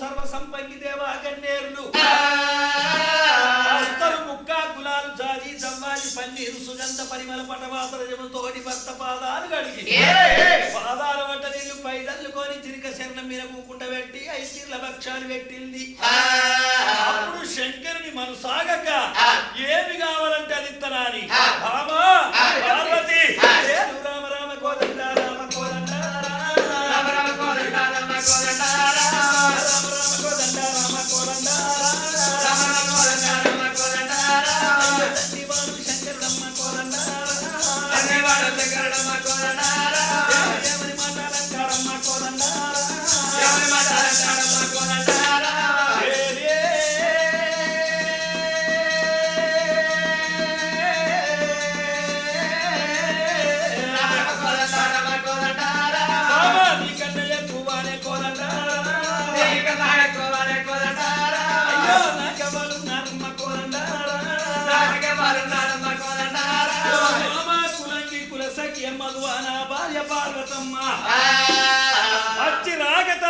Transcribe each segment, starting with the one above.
సర్వ సంపంగి గన్నేరులు పన్నీరు సుగంధ పరిమళ పటవాతరజముతోటి భర్త పాదాలు గడిగి పాదాల వంట నీళ్ళు పైదల్లుకొని చిరిక శరణం మీద కూకుంట పెట్టి ఐశ్వర్ల భక్షాలు పెట్టింది. అప్పుడు శంకరుని మనసాగక ఏమి కావాలంటే అది ఇత్తనాని. పార్వతి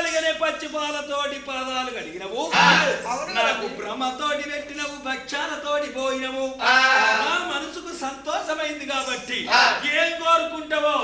కడగనే పచ్చి పాలతోటి పాదాలు కడిగినవు. నాకు భ్రమతోటి పెట్టినవు భక్షాలతోటి పోయినవు. నా మనసుకు సంతోషమైంది కాబట్టి ఏం కోరుకుంటావో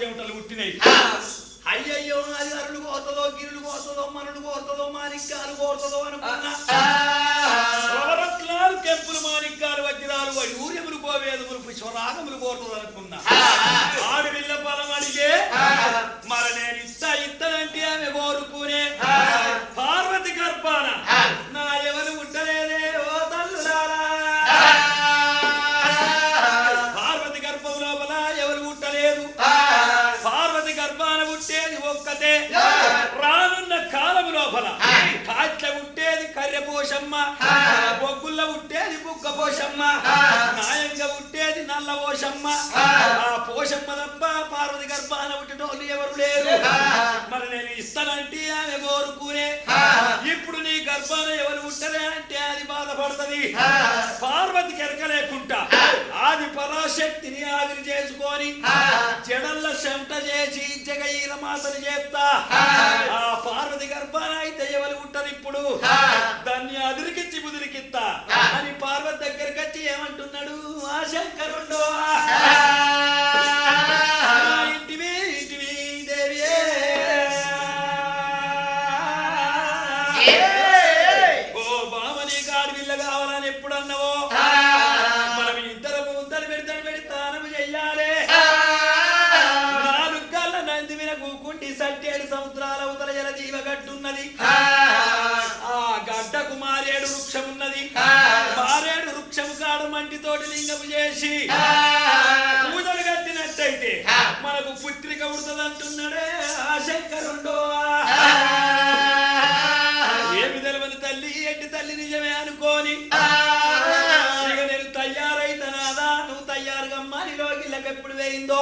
చెమటలు పుట్టినాయి. అయ్యయ్యో అది అరుడు కోతదో గిరుడు కోతదో మనుడు కోతదో మాణిక్యాలు కోతదో అనుకున్నా. కెంపులు మాణిక్యాలు వజ్రాలు వాడి పోవేది కోవేదములు స్వరాగములు కోరుతుంది అనుకున్నా. ఆడు పిల్ల పొలం అడిగే మరణే ఇస్తా ఇస్తానంటే ఆమె కోరుకునే పోషమ్మ. బొగ్గుల్ల పుట్టేది బుగ్గ పోషమ్మ. నాయంగా పుట్టేది నల్ల పోషమ్మ. ఆ పోషమ్మ తప్ప పార్వతి గర్భాన పుట్టేటోళ్ళు ఎవరు లేరు. మరి నేను ఇస్తానంటే ఆమె కోరుకునే. ఇప్పుడు నీ గర్భాన ఎవరు పుట్టలే అంటే అది బాధపడుతుంది. పార్వతి కెరకలేకుంటా ఆది పరాశక్తిని ఆవిరి చేసుకొని జడల్ల చెమట చేసి జగీర మాతలు చేస్తా. ఆ పార్వతి గర్భాన అయితే ఎవరు ఉంటారు ఇప్పుడు. దాన్ని అదిరికిచ్చి ముదిరికిత్తా అని పార్వతి దగ్గరికి వచ్చి ఏమంటున్నాడు? ఆ శంకరుండో కావాలని ఎప్పుడన్నావో మనం ఇద్దరము ఉద్దరు పెడతాను పెడతానము చెయ్యాలి నాలుగు కళ్ళ నంది మీద కూకుంటి సట్టేడు సముద్రాల ఉదర జల జీవ గట్టున్నది ఆ. గడ్డకు మారేడు వృక్షం ఉన్నది మారేడు వృక్షము కాడ మంటితోటి లింగము చేసి పూజలు కట్టినట్టయితే మనకు పుత్రిక ఉడుతుంది అంటున్నాడే ఆ శంకరుండో. ఏమి తెలవని తల్లి ఎట్టి తల్లి నిజమే అనుకోని? వేయిందో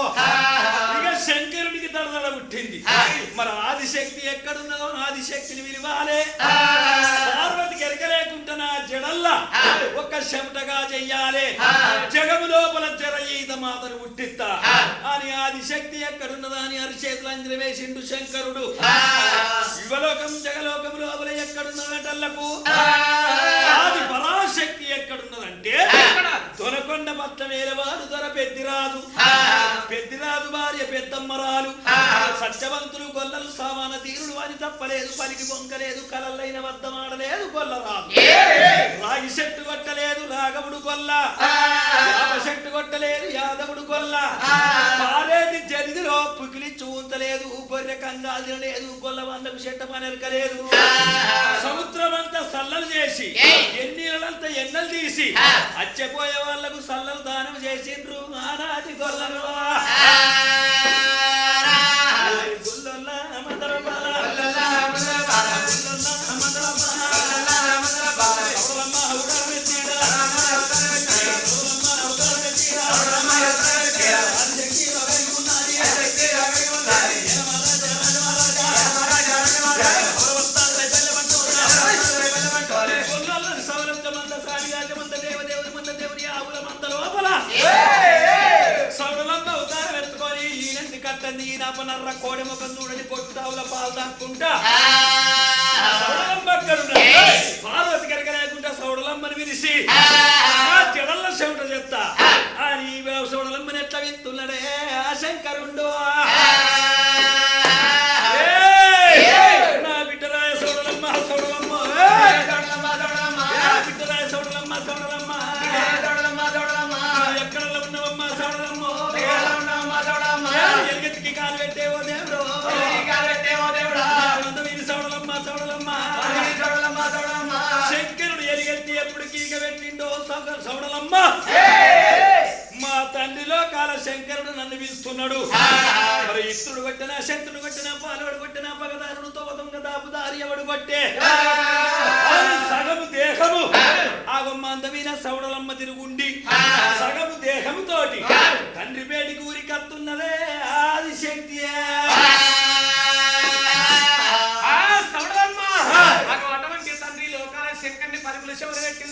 ఇక శంకరుడికి తడదడ పుట్టింది. మరి ఆదిశక్తి ఎక్కడున్నదో ఆదిశక్తిని విలువాలే పార్వతికి ఎరగలేకుండా నా జడల్లా ఒక చెమటగా చెయ్యాలి. జగము లోపల జరయీత మాతను పుట్టిస్తా అని ఆదిశక్తి ఎక్కడున్నదా అని అరిచేతులు అంజలి వేసిండు శంకరుడు. యువలోకం జగలోకం లోపల ఎక్కడున్నదటల్లకు ఆది పరాశక్తి ఎక్కడున్నదంటే దొరకొండ పట్ల వేలవారు దొర పెద్దిరాజు. పెద్దిరాజు భార్య పెద్దమ్మరాలు. సత్యవంతులు గొల్లలు సామాన తీరుడు అని తప్పలేదు పలికి బొంకలేదు కలల్లైన వద్దమాడలేదు గొల్లరాజు రాగి చెట్టు కొట్టలేదు రాఘవుడు గొల్ల యాప చెట్టు కొట్టలేదు యాదవుడు గొల్ల పారేది జరిదిలో పుకిలి చూంతలేదు గొర్రె కంగాలు తినలేదు గొల్ల వందకు చెట్ట పనెరకలేదు. సముద్రం అంతా సల్లలు చేసి ఎన్నీళ్ళంతా ఎన్నెలు తీసి అచ్చపోయే వాళ్ళకు సల్లలు దానం చేసిండ్రు ఆనాటి గొల్లలు నపనర్ర కోడి ముఖం చూడని కొట్టుతావుల పాలు దాక్కుంటా. పార్వతి కనుక లేకుండా సౌడలమ్మని విరిసి జడల్ల చెమట చెప్తా. అని సౌడలమ్మని ఎట్లా విత్తున్నాడే? ఆ శంకరుండు. ఎలుగెత్తికి కాలు పెట్టేవో దేవుడు వీరి సౌడలమ్మ సౌడలమ్మ. శంకరుడు ఎలుగెత్తి ఎప్పుడు కీక పెట్టిండో సౌడలమ్మ. మా తండ్రిలో కాల శంకరుడు నన్ను పిలుస్తున్నాడు మరి ఇత్రుడు కొట్టినా శంకరుడు కొట్టినా పాలవాడు కొట్టినా పగదారుడు తోదొంగ దాపుదారి ఎవడు కొట్టే? సగము దేహము ఆగమ్మ అందమైన సౌడలమ్మ తిరుగుండి. సగము దేహము తోటి తండ్రి పేటికి ఊరి కత్తున్నదే ఆది శక్తి తండ్రి లోకాల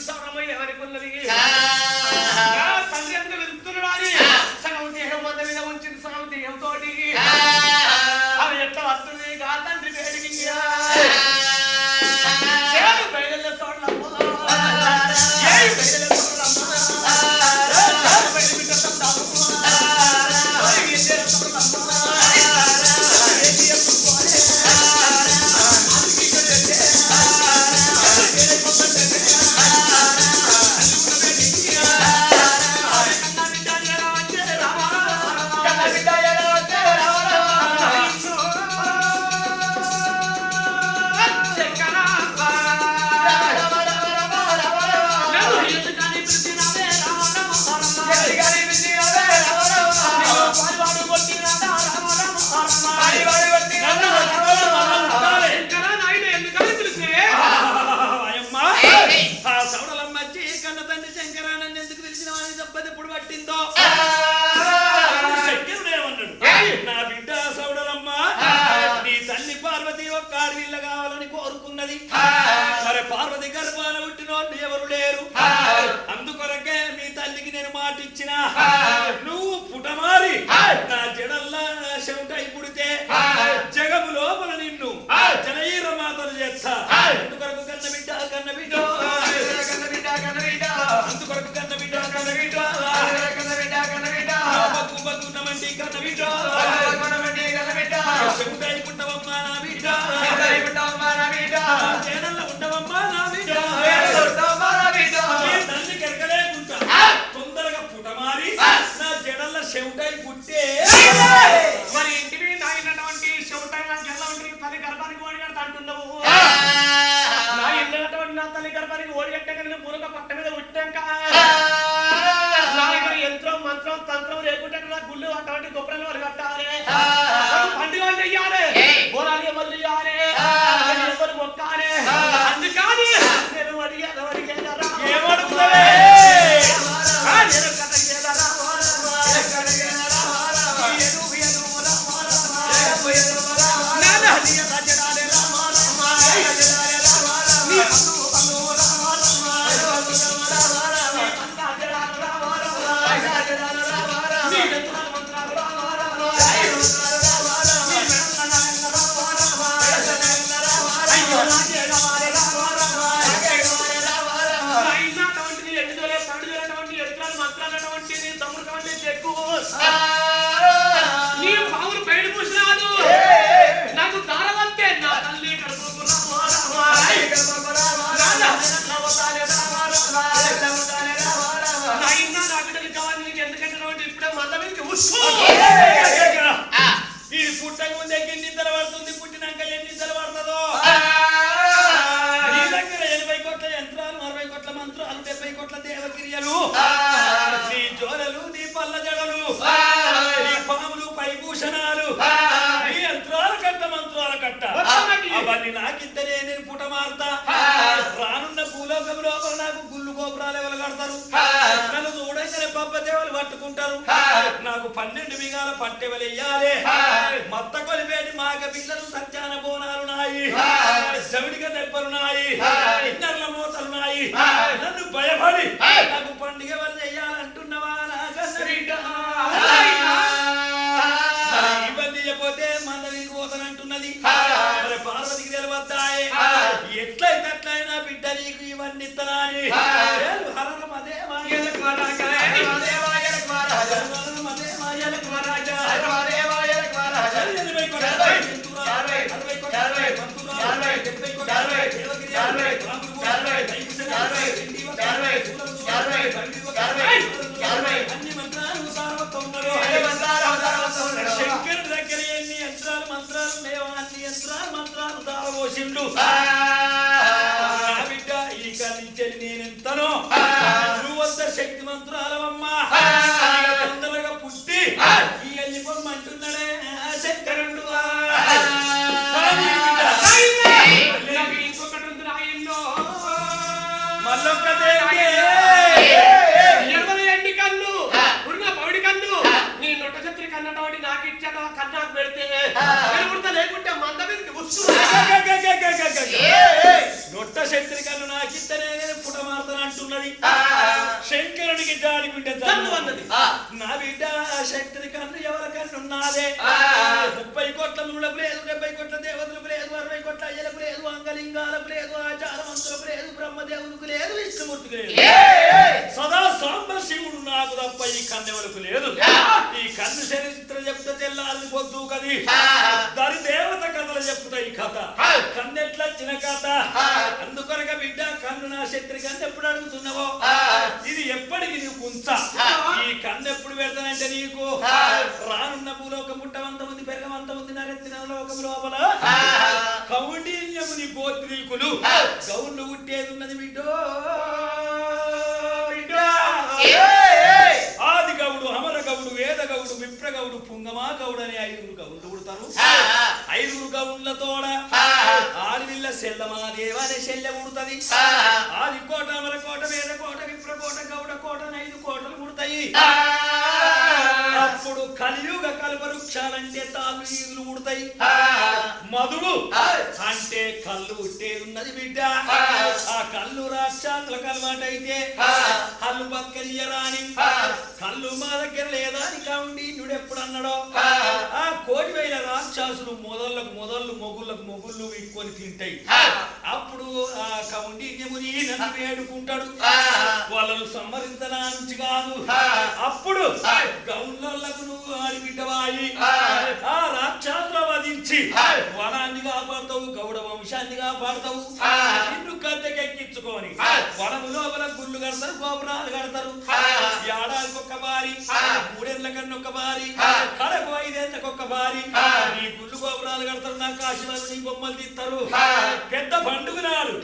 సౌరమై ఎవరికి ఉన్నది. ఎడల్లా చెమటై పుడితే జగము లోపల నిన్ను జనయీర మాతలు చేస్తా. అందుకొరకు కన్న బిడ్డ కన్న బిడ్డ. కన్న బిడ్డ కన్న బిడ్డ అందుకొరకు కన్న బిడ్డ. కన్న బిడ్డ కన్న బిడ్డ కన్న బిడ్డ. బతుకు బతుకున్నామండి కన్న బిడ్డ. నాకు పన్నెండు బిగాల పట్టెవలు వెయ్యాలి మత్త కొలిపేటి మాగ పిల్లలు సత్యాన బోనాలు నాయి. జవిడిగా దెబ్బలు నాయి. ఇన్నర్ల మూతలు నాయి. నన్ను భయపడి నాకు పండుగ వాళ్ళు చెయ్యాలంటున్నవా ఇబ్బంది చెప్పితే పోతానంటున్నది. పార్వతికి ఎట్లయితే అట్లయినా బిడ్డ నీకు ఇవన్నీ ఇత్తనాని ఏలు నా బిడ్డ ఈ నుంచి నేనెంతనో నువ్వంత శక్తి మంత్రాలవమ్మా తొందరగా పుట్టి శక్తి కన్ను నాకిద్దనే నేను పుటమార్తను అంటున్నది. శంకరునికి జాడి బిడ్డ జన్మ అన్నది. నా బిడ్డ శక్తి కన్ను ఎవరి కన్ను ఉన్నదే? ముప్పై కోట్ల మునులకు లేదు డెబ్బై కోట్ల దేవతలకు లేదు అరవై కోట్ల అయ్యలకు లేదు అంగలింగాలకు లేదు ఆచారవంతులకు లేదు బ్రహ్మదేవులకు లేదు విష్ణుమూర్తికి లేదు. సదా సాంబ శివుడు నాకు తప్ప ఈ కన్నెవరకు లేదు. ఈ కన్ను చరిత్ర చెప్తే తెల్లారి పొద్దు కది. దాని దేవత కథలు చెప్తాయి ఈ కథ. కన్నెట్లా చిన్న కథ. అందుకొనక బిడ్డ కన్ను నా శక్తి కన్ను ఎప్పుడు అడుగుతున్నావో? ఇది ఎప్పటికి నీకు ఉంచ ఈ కన్ను ఎప్పుడు పెడతానంటే నీకు? రానున్న భూలోకం పుట్టవంత ఉంది పెరగవంత ఉంది నరెత్తిన లోకం లోపల. కౌండిన్యముని గోత్రీకులు. గౌండు పుట్టేది ఉన్నది బిడ్డో. ఆది గౌడు అమర గౌడు వేద గౌడు విప్ర గౌడు పుంగమా గౌడు అనే ఐదుగురు గౌండ్లు పుడతారు. ఐదుగురు గౌండ్లతోడ ఆడివిల్ల సెల్లమా దేవ అనే శల్య పుడుతుంది. ఆది కోట అమర కోట వేద కోట విప్ర కోట గౌడ కోట ఐదు కోటలు పుడతాయి. అప్పుడు కలియుగ కల్పవృక్షాలంటే తాళ్ళు ఈదులు పుడతాయి మధువు అంటే కళ్ళు ఉట్టేది ఉన్నది బిడ్డ. ఆ. కళ్ళు రాక్షసులకు అలవాటైతే కళ్ళు బతకనియరాని కళ్ళు మా దగ్గర లేదా అని కావండి నుడు ఎప్పుడు అన్నాడో. ఆ. కోటి వేల రాక్షసులు మొదళ్ళకు మొదళ్ళు మొగుళ్ళకు మొగుళ్ళు వీక్కొని తింటాయి. అప్పుడు ఆ కౌండిన్యముని నన్ను వేడుకుంటాడు. వాళ్ళను సంహరించడానికి కాదు. అప్పుడు గౌన్లకు నువ్వు ఆడిబిడ్డవాయి ఆ. రాక్షసుల వధించి వనాన్ని కాపాడతావు గౌడ వంశాన్ని కాపాడతావు. నిన్ను కద్దెకెక్కించుకొని వనము లోపల గుళ్ళు కడతారు గోపురాలు కడతారు. ఏడాదికి ఒక్క బారి మూడేళ్ళ కన్నా ఒక బారి కడకు ఐదేళ్ళకు ఒక్క బారి. నీ గుళ్ళు గోపురాలు కడతారు నా కాశీవారు నీ బొమ్మలు తీస్తారు. పెద్ద పండుగ నాడు.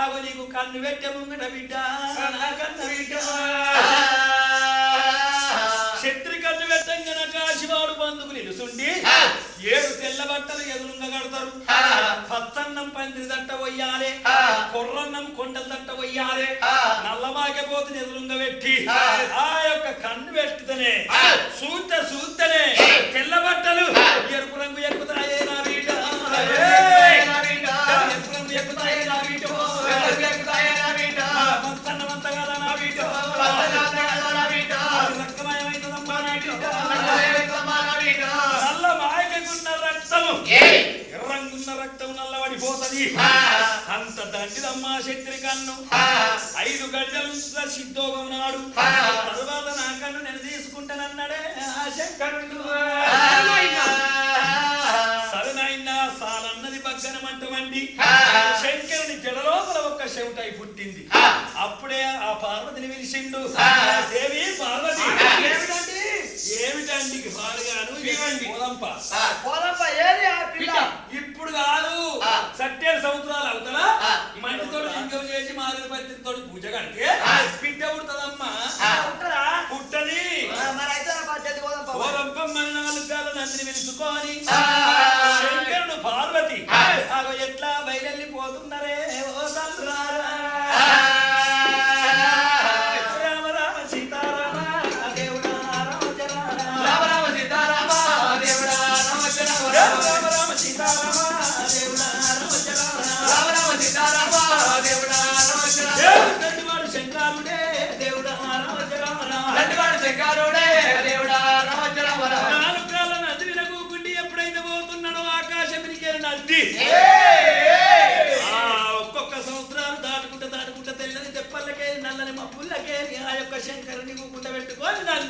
ఆగో నీకు కన్ను పెట్టే ముంగట బిడ్డ. ఏడు తెల్ల బట్టలు ఎదురుంగ కడతారు. పచ్చన్నం పందిరి దట్ట వయ్యాలే. కొర్రన్నం కొండల దట్ట వయ్యాలే. నల్లమాకపోతుని ఎదురుంగ పెట్టి ఆ యొక్క కన్ను పెట్టితేనే సూత సూతనే తెల్ల బట్టలు ఎరుపు రంగు ఎక్కుతాయే నా వీట. ఎరుపు రంగు ఎక్కుతాయే నా వీట. మాయకున్న రక్తము. ఎర్రంగున్న రక్తం నల్లబడిపోతది అంత దండిదమ్మా శక్తి కన్ను. ఐదు గడియలు సిద్ధోగం నాడు. తరువాత నా కన్ను నేను తీసుకుంటానన్నాడే ఆ శంకరుడు. సరనైనా సాలన్నది పక్కన మంటమండి శంకరుని జడలోపల ఒక్క చెవిటై పుట్టింది. అప్పుడే ఆ పార్వతిని పిలిచిండు దేవి పార్వతి. ఏమిటండి? ఇవ్వండి పోదంప పోదప్ప ఏది ఆ పిల్ల? ఇప్పుడు కాదు. సత్యేడు సంవత్సరాలు అవుతారా? ఆ. మంటితో లింగం చేసి మారుని పత్రితో పూజ పుడుతుందమ్మా. ఆ, ఉంటారా? పుట్టది. ఆ, మరి అయితే నా పద్ధతి పోదప్ప ఓరంపమ్మ నాలుగు గాల నందిని పిలుచుకొని ఆ. శంకరుడు పార్వతి. ఎట్లా బయలెళ్ళిపోతున్నారే?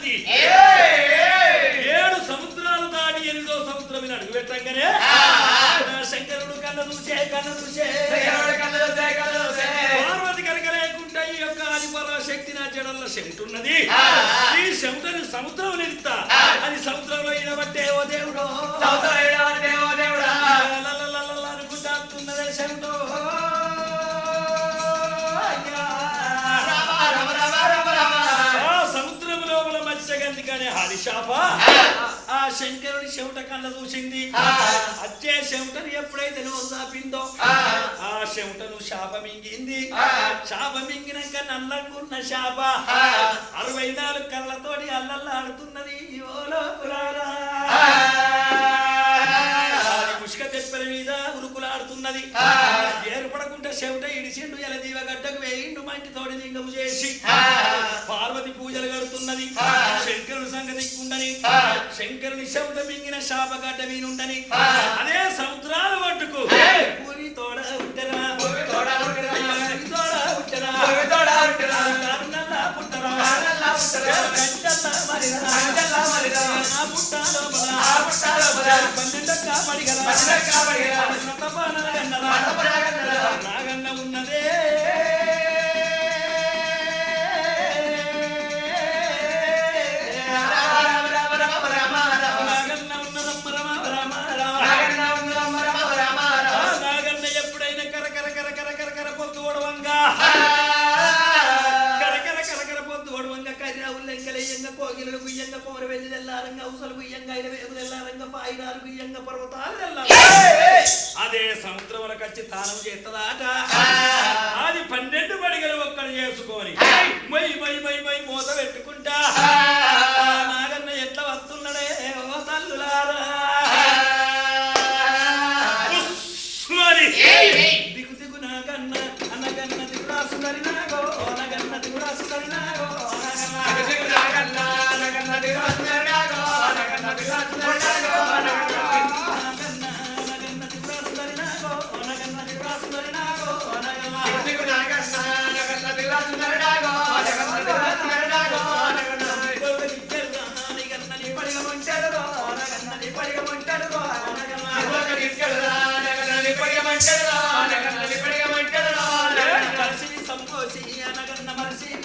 నంది ఏడు సముద్రాలు దాటి ఎనిమిదో సముద్రం మీద అడుగు పెట్టంగానే శంకరుడు కన్న చూసే కన్న చూసే పార్వతి కనుక లేకుండా ఈ యొక్క ఆదిపరాశక్తి నా జడల్లో శంటున్నది ఈ శంకుని సముద్రం నిలుతా అది సముద్రంలో ఈడబట్టే ఓ దేవుడు. కానీ హరిశాప. ఆ శంకరుడి చెవుట కళ్ళ చూసింది. అచ్చే చెవుటను ఎప్పుడైతే నువ్వు చాపిందో ఆ. చెవుటను మింగింది శాప మింగినాక నల్లకున్న శాప. అరవై నాలుగు కళ్ళతోటి అల్లల్లాడుతున్నది లోకులారా. అది ముష్క తెప్పల మీద ఉరుకులాడుతున్నది. చెవిట ఇడిచిండు ఎల దీవగడ్డకు వేయిండు మంటి తోడి లింగము చేసి. పార్వతి పూజలు గడుతున్నది శంకరుని సంగతి కుండని శంకరుని శబ్ద మింగిన శాపగడ్డ మీనుండని అదే సముద్రాల మట్టుకు పూరి తోడ ఉంటరా తోడ ఉంటరా నల్ల పుట్టరా? కంచల్ల మరిరా? ఆ పుట్ట లోపల Clone.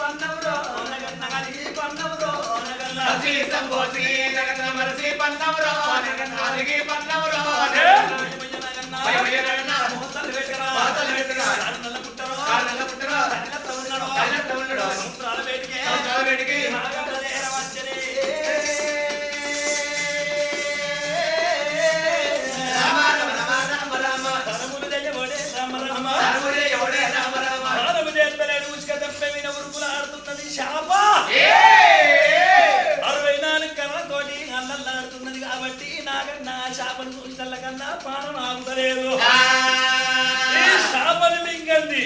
మనిషి పన్నవురో అనగన్న. కలిగి పన్నవురో అనగన్న అనగన్న. మోతలు పెట్టరా. శాప అరవై నాలుగు కర్రతోటి అల్లల్లాడుతున్నది కాబట్టి నాగన్న శాపను చూసిన కన్నా ప్రాణం ఆగుతలేదు. శాపను మింగంది